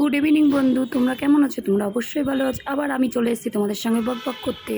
Good evening বন্ধু। তোমরা কেমন আছো? তোমরা অবশ্যই ভালো আছো। আবার আমি চলে এসেছি তোমাদের সঙ্গে বক বক করতে।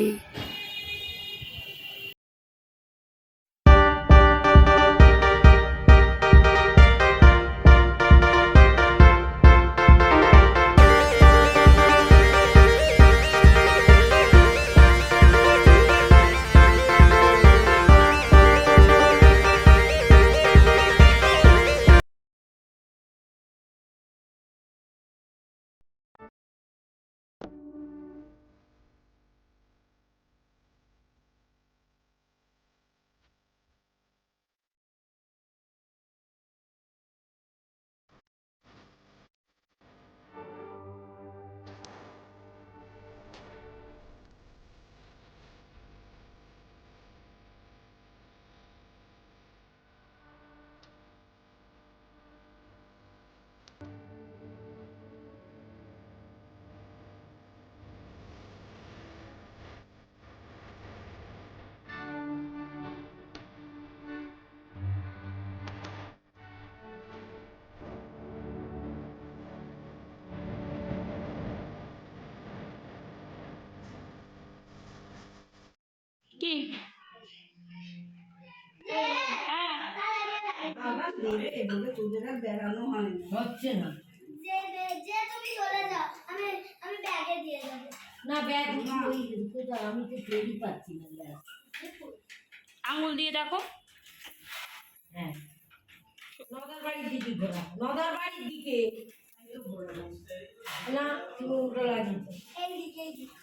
ব্যাগ আঙুল দিয়ে দেখো। হ্যাঁ। নদার বাড়ির দিকে ঘোরা। নদার বাড়ির দিকে। না তুমি উল্টো লাগিয়েছো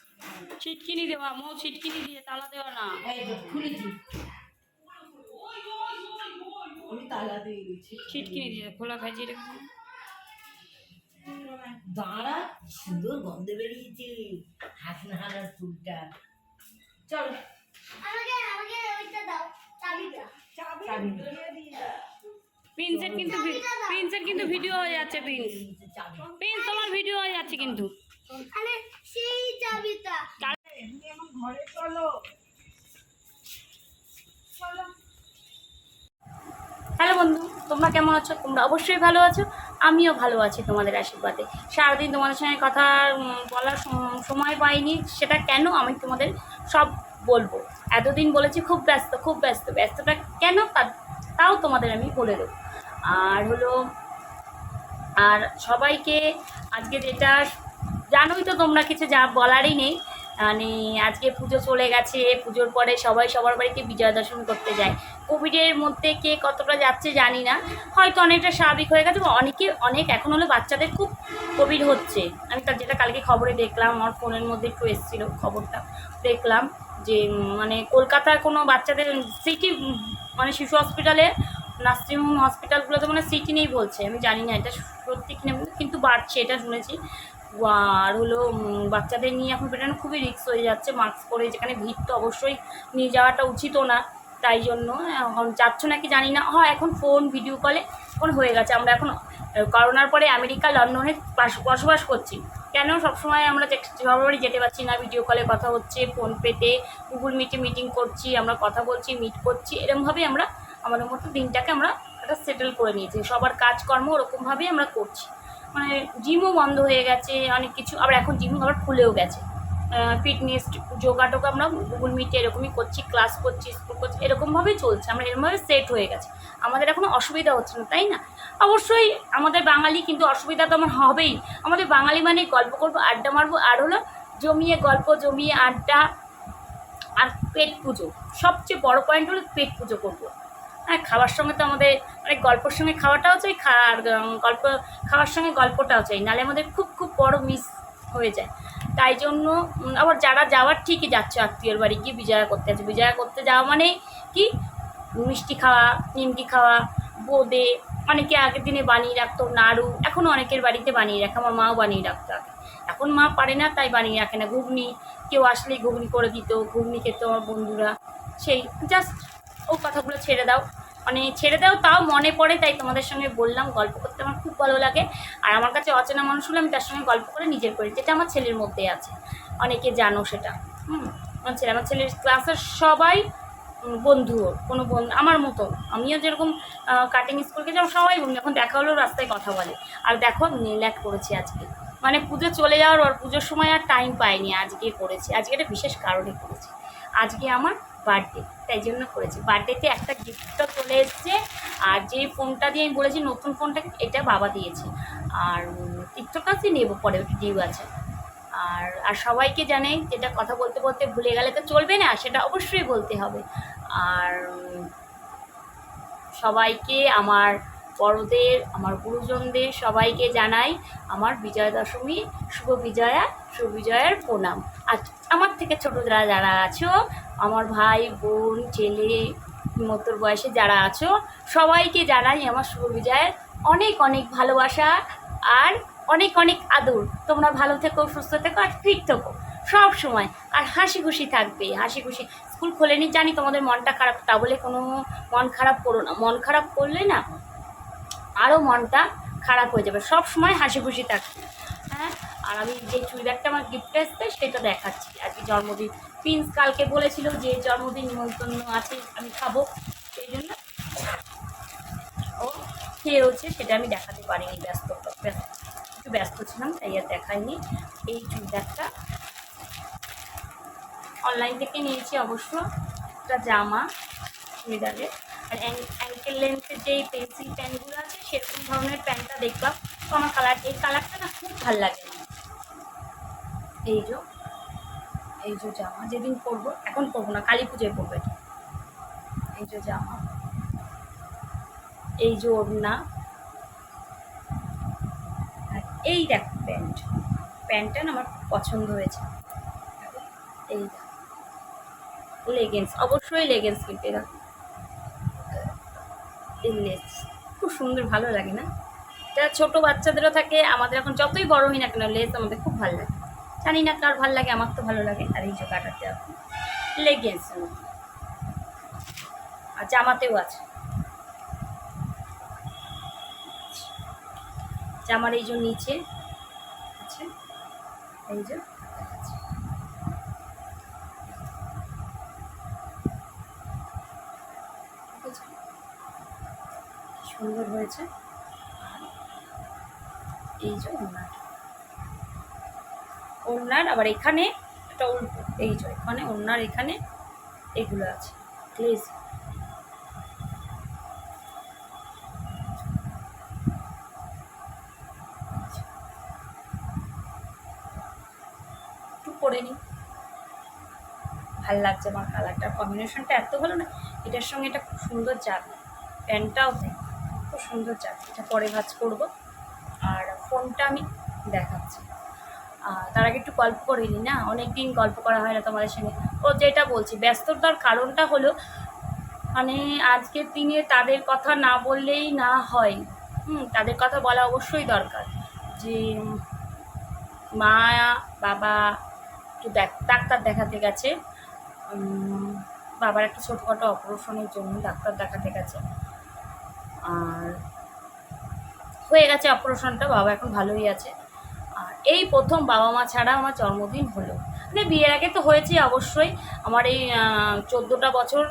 ছিটকিনি দেওয়া মৌ ছিটকিনি দিয়ে তালা দেওয়া না। এই তো খুলেছি। ছিটকিনি দিয়ে খোলা ভাজিয়ে রেখে দাঁড়া সুন্দর গন্ধ বেরিয়েছে। হাসনা হানার ফুলটা চলো। আমাকে আমাকে ওইটা দাও চাবিটা চাবি প্রিন্সের কিন্তু প্রিন্সের কিন্তু ভিডিও হয়ে যাচ্ছে প্রিন্স প্রিন্স তোমার ভিডিও হয়ে যাচ্ছে কিন্তু। আরে সেই চাবিটা। হ্যালো বন্ধু, তোমরা কেমন আছো? তোমরা অবশ্যই ভালো আছো। আমিও ভালো আছি তোমাদের আশীর্বাদে। সারাদিন তোমাদের সঙ্গে কথা বলার সময় পাইনি, সেটা কেন আমি তোমাদের সব বলব। এতদিন বলেছি, খুব ব্যস্ত খুব ব্যস্ত। ব্যস্তটা কেন? তাও তোমাদের আমি বলে দেবো। আর হলো, আর সবাইকে আজকে যেটা জানোই তো তোমরা কিছু যা বলারই নেই। মানে আজকে পুজো চলে গেছে, পুজোর পরে সবাই সবার বাড়িতে বিজয়া দর্শন করতে যায়। কোভিডের মধ্যে কে কতটা যাচ্ছে জানি না। হয়তো অনেকটা স্বাভাবিক হয়ে গেছে অনেকে, অনেক এখন হলো বাচ্চাদের খুব কোভিড হচ্ছে। আমি তার যেটা কালকে খবরে দেখলাম, আমার ফোনের মধ্যে একটু এসেছিল খবরটা। দেখলাম যে মানে কলকাতায় কোনো বাচ্চাদের সিটি মানে শিশু হসপিটালে, নার্সিংহোম হসপিটালগুলোতে মানে সিটি নেই বলছে। আমি জানি না এটা সত্যি কিনা, কিন্তু বাড়ছে, এটা শুনেছি। আর হলো বাচ্চাদের নিয়ে এখন বেটানো খুবই রিস্ক হয়ে যাচ্ছে মাস্ক পরে যেখানে ভিড় তো অবশ্যই নিয়ে যাওয়াটা উচিতও না, তাই জন্য, এখন যাচ্ছ নাকি জানি না, হয় এখন ফোন ভিডিও কলে এখন হয়ে গেছে, আমরা এখন করোনার পরে আমেরিকা লন্ডনে বাস- বসবাস করছি। কেন? সবসময় আমরা বাড়ি যেতে পারছি না ভিডিও কলে কথা হচ্ছে ফোন পেতে গুগল মিটে মিটিং করছি, আমরা কথা বলছি মিট করছি এরকমভাবেই আমরা, আমাদের মতো দিনটাকে আমরা একটা সেটেল করে নিয়েছি, সবার কাজকর্ম ওরকমভাবেই আমরা করছি। মানে জিমও বন্ধ হয়ে গেছে, অনেক কিছু, আবার এখন জিম আবার খুলেও গেছে। ফিটনেস যোগা টোগা আমরা গুগল মিটে এরকমই করছি ক্লাস করছি স্কুল করছি, এরকমভাবেই চলছে, আমরা এরকমভাবে সেট হয়ে গেছে। আমাদের এখনও অসুবিধা হচ্ছে না, তাই না? অবশ্যই আমাদের বাঙালি কিন্তু অসুবিধা তো আমার হবেই। আমাদের বাঙালি মানে গল্প করব, আড্ডা মারবো, আর হলো জমিয়ে গল্প, জমিয়ে আড্ডা আর পেট পুজো। সবচেয়ে বড় পয়েন্ট হলো পেট পুজো করব। হ্যাঁ খাওয়ার সঙ্গে তো আমাদের মানে গল্পের সঙ্গে খাওয়াটাও চাই আর গল্প, খাওয়ার সঙ্গে গল্পটাও চাই নাহলে আমাদের খুব খুব বড় মিস হয়ে যায়। তাই জন্য আবার যারা যাওয়ার ঠিকই যাচ্ছে, আত্মীয়র বাড়ি গিয়ে বিজয়া করতে আছে। বিজয়া করতে যাওয়া মানে কি? মিষ্টি খাওয়া, নিমকি খাওয়া, বোঁদে, অনেকে আগের দিনে বানিয়ে রাখতো, নাড়ু এখনও অনেকের বাড়িতে বানিয়ে রাখে, আমার মাও বানিয়ে রাখতো আগে। এখন মা পারে না, তাই বানিয়ে রাখে না। ঘুগনি, কেউ আসলেই ঘুগনি করে দিত, ঘুগনি খেত আমার বন্ধুরা, সেই জাস্ট ও কথাগুলো ছেড়ে দাও। মানে ছেড়ে দাও, তাও মনে পড়ে, তাই তোমাদের সঙ্গে বললাম, গল্প করতে আমার খুব ভালো লাগে। আর আমার কাছে অচেনা মানুষ হলে আমি তার সঙ্গে গল্প করে নিজের করি, যেটা আমার ছেলের মধ্যে আছে। অনেকে জানো সেটা। হুম, আমার ছেলে, আমার ছেলের ক্লাসের সবাই বন্ধু কোনো বন্ধু আমার মতো আমিও যেরকম কাটিং স্কুলকে যাও সবাই এখন দেখা হলেও রাস্তায় কথা বলে। আর দেখো নেল করেছি আজকে। মানে পুজো চলে যাওয়ার পর, পুজোর সময় আর টাইম পাইনি, আজকে করেছি। আজকে একটা বিশেষ কারণে করেছি। আজকে আমার বার্থডে তাই জন্য করেছি। বার্থডেতে একটা গিফটটা চলে এসছে, আর যে ফোনটা দিয়ে আমি বলেছি, নতুন ফোনটা এটা বাবা দিয়েছে। আর টিকটক নেব পরে ওটা ডিউ আছে। আর আর সবাইকে জানে যেটা কথা বলতে বলতে ভুলে গেলে তো চলবে না, সেটা অবশ্যই বলতে হবে। আর সবাইকে আমার বড়দের, আমার গুরুজনদের সবাইকে জানাই আমার বিজয়া দশমী শুভ বিজয়া শুভ বিজয়ের প্রণাম। আর আমার থেকে ছোটো যারা যারা আছো, আমার ভাই, বোন, ছেলে মতোর বয়সে যারা আছো, সবাইকে জানাই আমার শুভ বিজয়ের অনেক অনেক ভালোবাসা আর অনেক অনেক আদর। তোমরা ভালো থেকো, সুস্থ থেকো আর ফিট থেকো। সব সময়। আর হাসি খুশি থাকবে, হাসি খুশি। স্কুল খোলেনি জানি তোমাদের মনটা খারাপ, তা বলে কোনো মন খারাপ করো না। মন খারাপ করলে না আরও মনটা খারাপ হয়ে যাবে। সব সময় হাসি খুশি থাকবে হ্যাঁ? আর আমি যে চুড়িদারটা আমার গিফট এসছে, সেটা দেখাচ্ছি। আজকে জন্মদিন। প্রিন্স কালকে বলেছিল যে জন্মদিন নিমন্ত্রণ আছে, আমি খাব। সেই জন্য ও খেয়ে হচ্ছে সেটা আমি দেখাতে পারিনি ব্যস্ত একটু ব্যস্ত ছিলাম, তাই আর দেখাইনি এই চুড়িদারটা। অনলাইন থেকে নিয়েছি অবশ্য একটা জামা চুড়িদারের। আর অ্যাঙ্কেল লেন্থের যে পেন্সিল প্যান্টগুলো আছে, সেরকম ধরনের প্যান্টটা দেখলাম। তো আমার কালার এই কালারটা না খুব ভালো লাগে। এই যে এই যে জামা যেদিন পরবো, এখন পরবো না, কালী পুজোয় পরবো এটা। এই যে জামা, এই যে ওড়না, আর এই দেখ প্যান্ট। প্যান্টটা আমার পছন্দ হয়েছে। এই লেগেন্স অবশ্যই লেগেন্স কিনতে দেখো এই লেস খুব সুন্দর, ভালো লাগে না? এটা ছোটো বাচ্চাদেরও থাকে, আমাদের এখন যতই বড় হই না কেন, লেস আমাদের খুব ভালো লাগে। জানি না কার ভালো লাগে, আমার তো ভালো লাগে, আর এই যে কাটাতে লেগেন্স আর জামাতেও আছে। জামার এই যে নিচে, আছে, এই যে আছে। ঠিক আছে? কি সুন্দর হয়েছে। এই যে ওড়নাটা। ওড়নার, আবার এখানে একটা উল্টো, এই যে এখানে ওড়নার, এখানে এগুলো আছে প্লিজ করে নিই। ভালো লাগছে আমার কালারটা কম্বিনেশনটা এত ভালো না, এটার সঙ্গে এটা খুব সুন্দর যাবে প্যান্টটাও তাই সুন্দর এটা পরে ভাজ করব। আর ফোনটা আমি দেখাচ্ছি। তার আগে একটু গল্প করে নিই, না? অনেক দিন গল্প করা হয় না তোমাদের সঙ্গে। ও যেটা বলছি, ব্যস্ততার কারণটা হলো মানে আজকের দিনে তাদের কথা না বললেই না হয়। হুম, তাদের কথা বলা অবশ্যই দরকার। যে, মা, বাবা, একটু ডাক্তার দেখাতে গেছে। বাবার একটা ছোটোখাটো অপারেশনের জন্য ডাক্তার দেখাতে গেছে। আর হয়ে গেছে অপারেশনটা, বাবা এখন ভালোই আছে। আর এই প্রথম বাবা মা ছাড়া আমার জন্মদিন হলো। মানে বিয়ের আগে তো হয়েছে অবশ্যই। আমার এই চোদ্দোটা বছর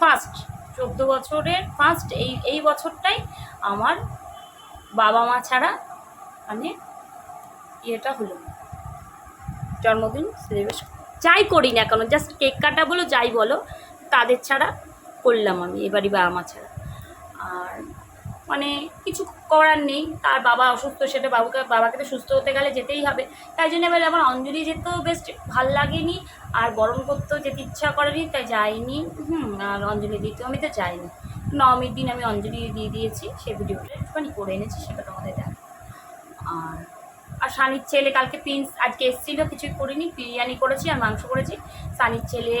ফার্স্ট চোদ্দ বছরের ফার্স্ট এই এই বছরটাই আমার বাবা মা ছাড়া মানে ইয়েটা হলো জন্মদিন সেলিব্রেশন যাই করি না কেন জাস্ট কেক কাটা বলো, যাই বলো, তাদের ছাড়া করলাম আমি, এবারই বাবা মা ছাড়া। আর মানে কিছু করার নেই। তার বাবা অসুস্থ সেটা বাবুকে, বাবাকে তো সুস্থ হতে গেলে যেতেই হবে। তাই জন্য এবার আমার অঞ্জলি যেতেও বেশ ভালো লাগেনি আর বরণ করতেও যেতে ইচ্ছা করেনি, তাই যাইনি। হুম, আর অঞ্জলি দিতেও আমি তো যাইনি। নবমীর দিন আমি অঞ্জলি দিয়ে দিয়েছি, সে ভিডিওটা একটুখানি করে এনেছি, সেটা তোমাদের দেখ আর আর সানির ছেলে কালকে প্রিন্স আজকে এসেছিল, কিছুই করিনি, বিরিয়ানি করেছি আর মাংস করেছি। সানির ছেলে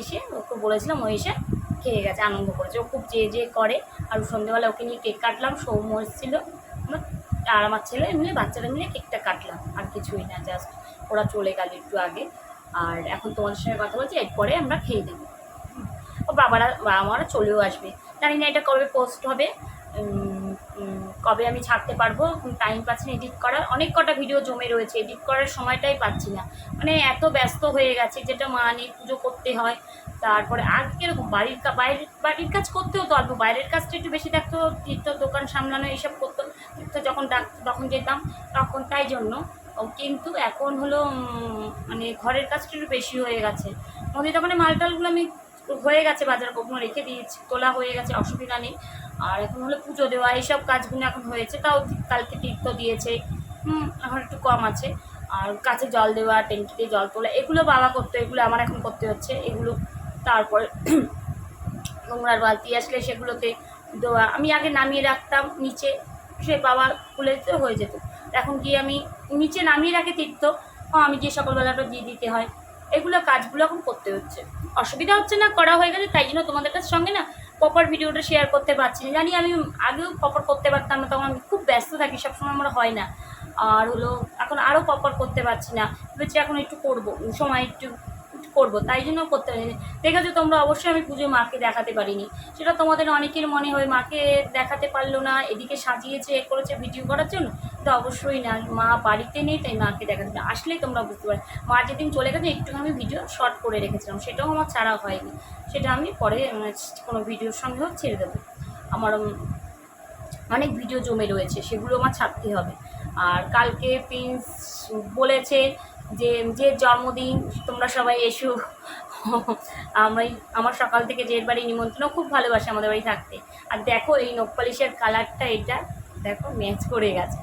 এসে ওকে বলেছিলাম, ও এসে খেয়ে গেছে, আনন্দ করেছে। ও খুব যে যে করে, আর সন্ধ্যেবেলা ওকে নিয়ে কেক কাটলাম, সৌম্য এসেছিল আর আমার ছেলে মিলে বাচ্চারা মিলে কেকটা কাটলাম, আর কিছুই না জাস্ট ওরা চলে গেল একটু আগে। আর এখন তোমাদের সঙ্গে কথা বলছি, এরপরে আমরা খেয়ে দেবো। ও বাবারা বাবা মারা চলেও আসবে। জানি না এটা কবে পোস্ট হবে। কবে আমি ছাড়তে পারব টাইম পাচ্ছি না এডিট করার। অনেক কটা ভিডিও জমে রয়েছে এডিট করার সময়টাই পাচ্ছি না। মানে এত ব্যস্ত হয়ে গেছে, যেটা মা নেই, পুজো করতে হয়। তারপরে আর কীরকম, বাড়ির বাইরের, বাড়ির কাজ করতেও তো অল্প। বাইরের কাজটা একটু বেশি থাকতো তীর্থ দোকান সামলানো, এইসব করতো। তীর্থ যখন ডাক, তখন যেতাম, তখন তাই জন্য। কিন্তু এখন হলো মানে ঘরের কাজটা একটু বেশি হয়ে গেছে। মন্দির দোকানে মাল টালগুলো আমি হয়ে গেছে বাজার কখনো রেখে দিয়েছি, তোলা হয়ে গেছে, অসুবিধা নেই। আর এখন হলো পুজো দেওয়া, এইসব কাজগুলো এখন হয়েছে, তাও কালকে তীর্থ দিয়েছে, হুম, এখন একটু কম আছে। আর কাছে জল দেওয়া, ট্যাঙ্কিতে জল তোলা, এগুলো বাবা করতো, এগুলো আমার এখন করতে হচ্ছে, এগুলো তারপরে নোংরার বালতি আসলে সেগুলোতে দেওয়া, আমি আগে নামিয়ে রাখতাম নিচে, সে বাবা খুলে হয়ে যেত। এখন গিয়ে আমি নিচে নামিয়ে রাখে তীর্থ আমি গিয়ে সকালবেলাটা দিয়ে দিতে হয়, এগুলো কাজগুলো এখন করতে হচ্ছে। অসুবিধা হচ্ছে না, করা হয়ে গেছে, তাই জন্য তোমাদের কাছে সঙ্গে না প্রপার ভিডিওটা শেয়ার করতে পারছি না। জানি আমি আগেও প্রপার করতে পারতাম না, তখন আমি খুব ব্যস্ত থাকি, সবসময় আমার হয় না। আর হলো, এখন আরও প্রপার করতে পারছি না। ভেবেছি এখন একটু করব, সময় একটু করব তাই জন্য করতে পারিনি দেখেছ তোমরা অবশ্যই আমি পুজো মাকে দেখাতে পারিনি। সেটা তোমাদের অনেকের মনে হয় মাকে দেখাতে পারল না এদিকে সাজিয়েছে এ করেছে ভিডিও করার জন্য। তো অবশ্যই না মা বাড়িতে নেই তাই মাকে দেখাতে পারি আসলেই তোমরা বুঝতে পারো মা যেদিন চলে গেছে একটু আমি ভিডিও শর্ট করে রেখেছিলাম। সেটাও আমার ছাড়া হয়নি। সেটা আমি পরে উম, কোনো ভিডিওর সঙ্গেও ছেড়ে দেবো। আমার অনেক ভিডিও জমে রয়েছে সেগুলো আমার ছাড়তে হবে। আর কালকে প্রিন্স বলেছে যে যে জন্মদিন তোমরা সবাই এসো। আমি আমার সকাল থেকে যে বাড়ি নিমন্ত্রণ খুব ভালোবাসে আমাদের বাড়ি থাকতে। আর দেখো এই নকপালিশের কালারটা, এটা দেখো ম্যাচ করে গেছে।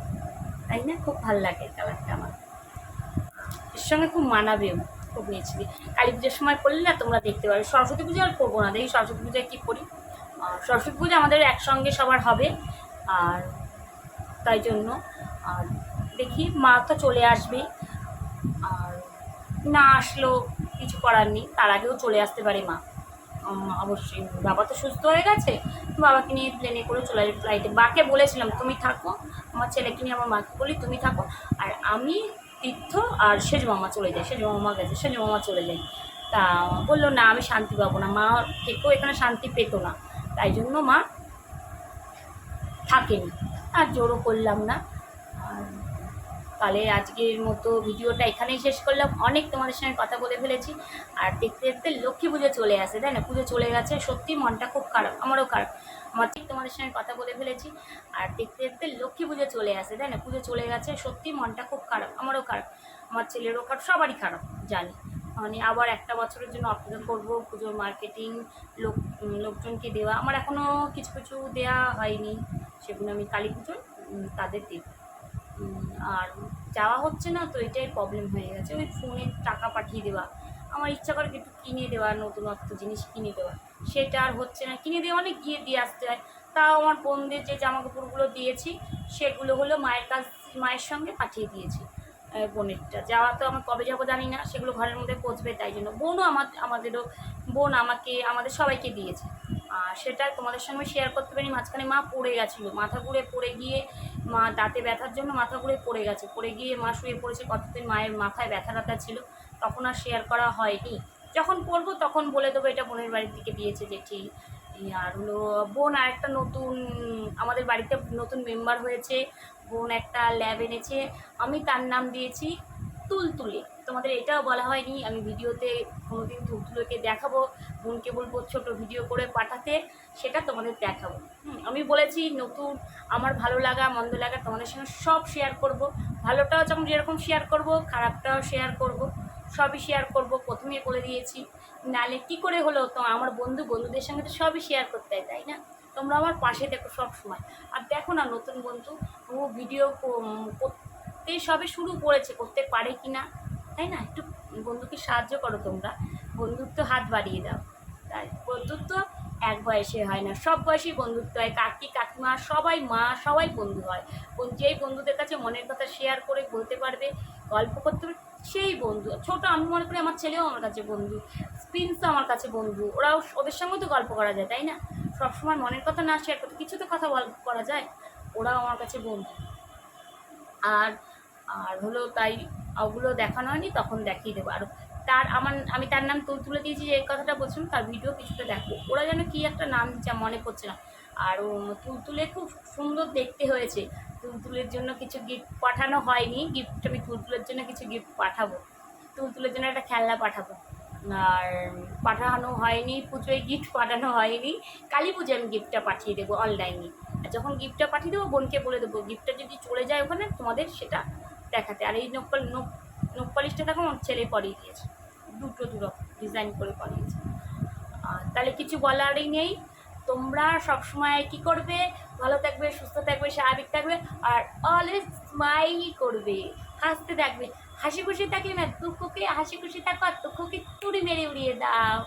তাই না? খুব ভালো লাগে কালারটা আমার। এর সঙ্গে খুব মানাবেও, খুব নিয়েছি কালী পুজোর সময় করলে না তোমরা দেখতে পারো সরস্বতী পুজো আর করব না। দেখি সরস্বতী পুজোয় কী করি। সরস্বতী পুজো আমাদের একসঙ্গে সবার হবে। আর তাই জন্য আর দেখি মা তো চলে আসবে আর না আসলেও কিছু করার নেই। তার আগেও চলে আসতে পারে মা। অবশ্যই। বাবা তো সুস্থ হয়ে গেছে। বাবাকে নিয়ে প্লেনে করে চলে আসবে ফ্লাইটে মাকে বলেছিলাম, তুমি থাকো। আমার ছেলেকে নিয়ে, আমার মাকে বলি, তুমি থাকো। আর আমি, তীর্থ আর সেজ মামা চলে যাই। সেজ মামা গেছে, সেজ মামা চলে যাই। তা বলল, না, আমি শান্তি পাবো না। মা থেকেও এখানে শান্তি পেতো না। তাই জন্য মা থাকেনি। আর জোরও করলাম না। আর তাহলে আজকের মতো ভিডিওটা এখানেই শেষ করলাম। অনেক তোমাদের সঙ্গে কথা বলে ফেলেছি। আর দেখতে দেখতে লক্ষ্মী পুজো চলে আসে তাই না? পুজো চলে গেছে। সত্যি মনটা খুব খারাপ আমারও খারাপ। আমার ঠিক তোমাদের সঙ্গে কথা বলে ফেলেছি। আর দেখতে দেখতে লক্ষ্মী পুজো চলে আসে তাই না? পুজো চলে গেছে। সত্যি মনটা খুব খারাপ আমারও খারাপ। আমার ছেলেরও খারাপ সবারই খারাপ জানি। মানে আবার একটা বছরের জন্য অপেক্ষা করব পুজোর মার্কেটিং লোক লোকজনকে দেওয়া। আমার এখনও কিছু কিছু দেওয়া হয়নি। সেগুলো আমি কালী উম, তাদের দেব। আর যাওয়া হচ্ছে না, তো এটাই প্রবলেম হয়ে গেছে। ওই ফোনে টাকা পাঠিয়ে দেওয়া, আমার ইচ্ছা করে একটু কিনে দেওয়া, নতুনত্ব জিনিস কিনে দেওয়া। সেটা আর হচ্ছে না। কিনে দেওয়া অনেক গিয়ে দিয়ে আসতে হয়। তাও আমার বোনদের যে জামা কাপড়গুলো দিয়েছি, সেগুলো হলো মায়ের কাছ, মায়ের সঙ্গে পাঠিয়ে দিয়েছি বোনেরটা। যাওয়া তো আমার কবে যাব জানি না, সেগুলো ঘরের মধ্যে পচবে, তাই জন্য বোনও আমার আমাদেরও, বোন আমাকে, আমাদের সবাইকে দিয়েছে। সেটা তোমাদের সঙ্গে শেয়ার করতে পারি মাঝখানে মা পড়ে গেছিল। মাথা ঘুরে পড়ে গিয়ে মা দাঁতে ব্যথার জন্য মাথা ঘুরে পড়ে গেছে। পড়ে গিয়ে মা শুয়ে পড়েছে কতদিন মায়ের মাথায় ব্যথা ব্যথা ছিল, তখন আর শেয়ার করা হয়নি। যখন পড়ব তখন বলে দেবো, এটা বোনের বাড়ির দিকে দিয়েছে জেঠি। আর হলো, বোন আর একটা নতুন, আমাদের বাড়িতে নতুন মেম্বার হয়েছে। বোন একটা ল্যাব এনেছে। আমি তার নাম দিয়েছি তুলতুলে। তোমাদের এটাও বলা হয়নি, আমি ভিডিওতে কোনোদিন তুলতুলোকে দেখাবো, বোনকে বলব ছোট ভিডিও করে পাঠাতে, সেটা তোমাদের দেখাবো। আমি বলেছি নতুন, আমার ভালো লাগা, মন্দ লাগা তোমাদের সঙ্গে সব শেয়ার করব। ভালোটাও যেমন যেরকম শেয়ার করব, খারাপটাও শেয়ার করব, সবই শেয়ার করব, প্রথমে বলে দিয়েছি। নালে কি করে হলো, তো আমার বন্ধু বন্ধুদের সঙ্গে তো সবই শেয়ার করতে হয়, তাই না? তোমরা আমার পাশে দেখো সব সময়। আর দেখো না নতুন বন্ধু, ও ভিডিও করতে সবে শুরু করেছে, করতে পারে কি না তাই না? একটু বন্ধুকে সাহায্য করো তোমরা। বন্ধুত্ব হাত বাড়িয়ে দাও। তাই বন্ধুত্ব এক বয়সে হয় না। সব বয়সেই বন্ধুত্ব হয়। কাকি, কাকিমা, সবাই মা, সবাই বন্ধু হয়। যেই বন্ধুদের কাছে মনের কথা শেয়ার করে বলতে পারবে, গল্প করতে পারবে, সেই বন্ধু। ছোট, আমি মনে করি আমার ছেলেও আমার কাছে বন্ধু। প্রিন্সও আমার কাছে বন্ধু। ওরাও ওদের সঙ্গেও তো গল্প করা যায়, তাই না? সবসময় মনের কথা না শেয়ার করতে কিছু তো কথা গল্প করা যায়। ওরাও আমার কাছে বন্ধু। আর আর হলো তাই ওগুলো দেখানো হয়নি, তখন দেখিয়ে দেবো। আর তার আমার, আমি তার নাম তুল, তুলে দিয়েছি যে এই কথাটা বলছিলাম, তার ভিডিও কিছুটা দেখো। ওরা যেন কী একটা নাম দিচ্ছে মনে পড়ছে না। আর তুলতুলে খুব সুন্দর দেখতে হয়েছে। তুলতুলের জন্য কিছু গিফট পাঠানো হয়নি। গিফট আমি তুলতুলের জন্য কিছু গিফট পাঠাবো। তুলতুলের জন্য একটা খেলনা পাঠাবো। আর পাঠানো হয়নি, পুজোয় গিফট পাঠানো হয়নি। কালী পুজোয় আমি গিফটটা পাঠিয়ে দেবো অনলাইনে আর যখন গিফটটা পাঠিয়ে দেবো, বোনকে বলে দেবো গিফটটা যদি চলে যায় ওখানে, তোমাদের সেটা দেখাতে। আর এই নখ নখ পালিশটা দেখো আমার ছেলে পরিয়ে দিয়েছে। দুটো দুটো ডিজাইন করে পরিয়েছে। আর তাহলে কিছু বলারই নেই। তোমরা সবসময় কি করবে? ভালো থাকবে, সুস্থ থাকবে, স্বাভাবিক থাকবে, আর অলওয়েজ স্মাইল করবে। হাসতে থাকবে। হাসি খুশি থাকলে না, দুঃখকে হাসি খুশি থাকো আর দুঃখকে তুড়ি মেরে উড়িয়ে দাও।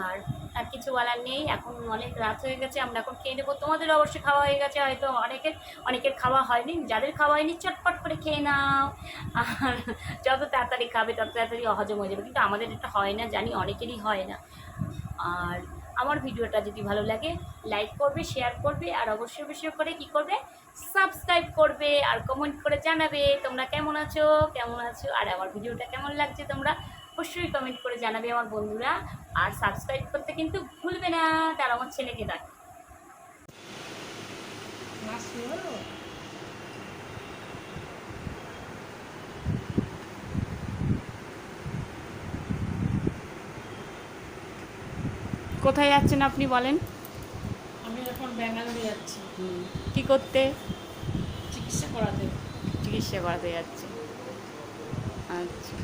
আর আর কিছু বলার নেই। এখন অনেক রাত হয়ে গেছে, আমরা এখন খেয়ে নেব। তোমাদের অবশ্যই খাওয়া হয়ে গেছে, হয়তো অনেকের অনেকের খাওয়া হয়নি। যাদের খাওয়া হয়নি, চটপট করে খেয়ে নাও। আর যত তাড়াতাড়ি খাবে, তত তাড়াতাড়ি হজম হয়ে যাবে। কিন্তু আমাদের এটা হয় না, জানি অনেকেরই হয় না। আর আমার ভিডিওটা যদি ভালো লাগে লাইক করবে শেয়ার করবে, আর অবশ্যই অবশ্যই করে কি করবে? সাবস্ক্রাইব করবে আর কমেন্ট করে জানাবে। তোমরা কেমন আছো? কেমন আছো? আর আমার ভিডিওটা কেমন লাগছে তোমরা? অবশ্যই কমেন্ট করে জানাবে আমার বন্ধুরা। আর সাবস্ক্রাইব করতে কিন্তু ভুলবে না তার আমার ছেলেকে ডাক। কোথায় যাচ্ছেন আপনি বলেন? আমি এখন ব্যাঙ্গালোরে যাচ্ছি। কি করতে? চিকিৎসা করাতে। চিকিৎসা করাতে যাচ্ছে আচ্ছা।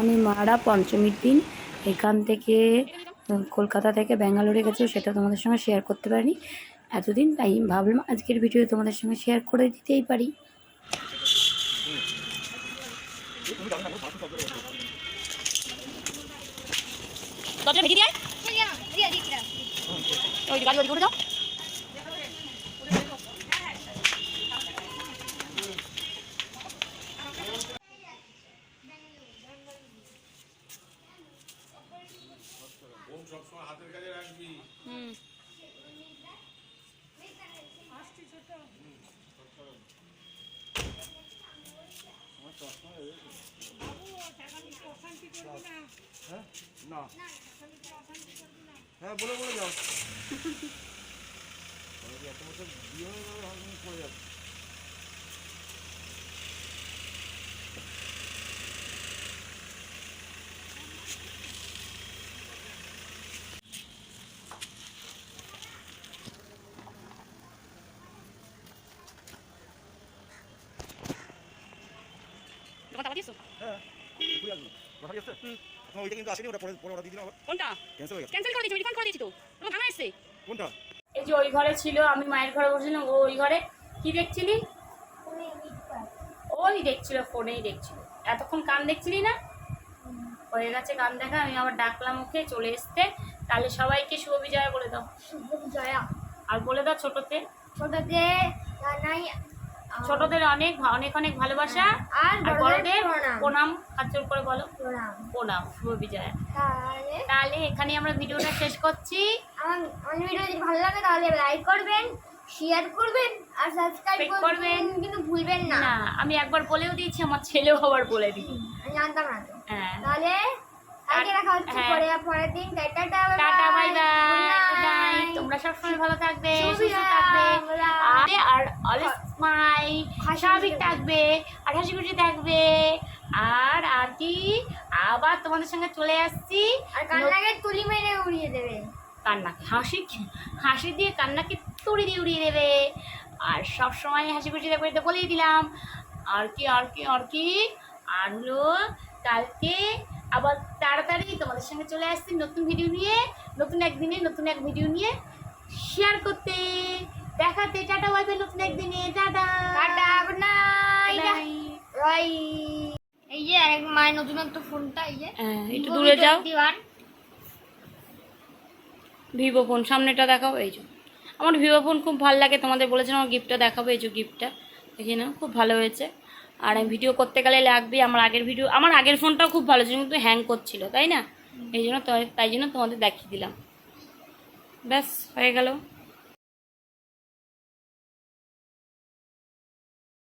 আমি মারা পঞ্চমীর দিন এখান থেকে কলকাতা থেকে ব্যাঙ্গালোরে গেছে সেটা তোমাদের সঙ্গে শেয়ার করতে পারিনি। এতদিন তাই ভাবলাম আজকের ভিডিও তোমাদের সঙ্গে শেয়ার করে দিতেই পারি। দরজা ভেঙে দিয়ে ওই গাড়ি ওই করে যাও হুম। না? হ্যাঁ? বলে বলে যাও। এত বছর বিয়ে হয়ে গেলে আমি পড়ে যাচ্ছি দোকানটা পাঠিয়েছো হ্যাঁ ঘুরে আসব দেখা এখন ওইটা কিন্তু আসেনি ওটা পরে পরে ওটা দিয়ে দিলাম আবার কোনটা ক্যান্সেল হয়ে গেছে ক্যান্সেল করে দিয়েছি রিফান্ড করে দিয়েছি তো তোমার ভাঙা এসছে কোনটা এই যে ওই ঘরে ছিল আমি মায়ের ঘরে বসেছিলাম ও ওই ঘরে কি দেখছিলি ওই দেখছিল ফোনেই দেখছিল এতক্ষণ কান দেখছিলি না হয়ে গেছে গান দেখা আমি আবার ডাকলাম ওকে চলে এসতে তাহলে সবাইকে শুভ বিজয় বলে দাও। শুভ জয়া আর বলে দাও ছোটতে। ছোটকে জানাই ছোটদের অনেক অনেক অনেক ভালোবাসা। আর আর বড়দের প্রণাম। প্রণাম। হাত জোর করে বলো। প্রণাম। প্রণাম শুভ বিজয়। তাহলে? তাহলে এখানে আমরা ভিডিওটা শেষ করছি। আমার ভিডিও যদি ভালো লাগে তাহলে লাইক করবেন শেয়ার করবেন আর সাবস্ক্রাইব করবেন। কিন্তু ভুলবেন না। না আমি একবার বলেও দিয়েছি আমার ছেলেও আবার বলে দিই জানতাম না হ্যাঁ। তাহলে কালকে দেখা হচ্ছে। হ্যাঁ। পরে পরের দিন। টাটা টাটা বাই বাই তোমরা সবসময় ভালো থাকবে সুস্থ থাকবে। আর আর অলওয়েজ হাসি স্বাভাবিক থাকবে আর হাসি খুশি থাকবে। আর আর কি আবার তোমাদের সঙ্গে চলে আসছি। আর কান্নাকে তুলি মেরে উড়িয়ে দেবে। কান্নাকে হাসি হাসি দিয়ে কান্নাকে তুড়ি দিয়ে উড়িয়ে দেবে। আর সব সময় হাসি খুশি থাকবে তো বলেই দিলাম। আর কি আর কি আর কি। আর হলো কালকে আবার তাড়াতাড়ি তোমাদের সঙ্গে চলে আসছি নতুন ভিডিও নিয়ে নতুন একদিনে নতুন এক ভিডিও নিয়ে শেয়ার করতে। দেখাতে টাটা বাই বাই নতুন একদিনে টাটা। Tata good night. রাই এই যে আরেক মায়ের নতুনত্ব ফোনটা এই যে। হ্যাঁ, একটু দূরে যাও। ভিভো ফোন সামনেটা দেখাও এই যে। আমার ভিভো ফোন খুব ভালো লাগে তোমাদের বলেছিলাম আমার গিফটটা দেখাবো এই যে গিফটটা দেখে নাও খুব ভালো হয়েছে। আর আমি ভিডিও করতে গেলে লাগবে আমার আগের ভিডিও আমার আগের ফোনটাও খুব ভালো ছিল কিন্তু হ্যাং করছিল তাই না? এই জন্য তাই জন্য তোমাদের দেখিয়ে দিলাম। ব্যাস হয়ে গেল।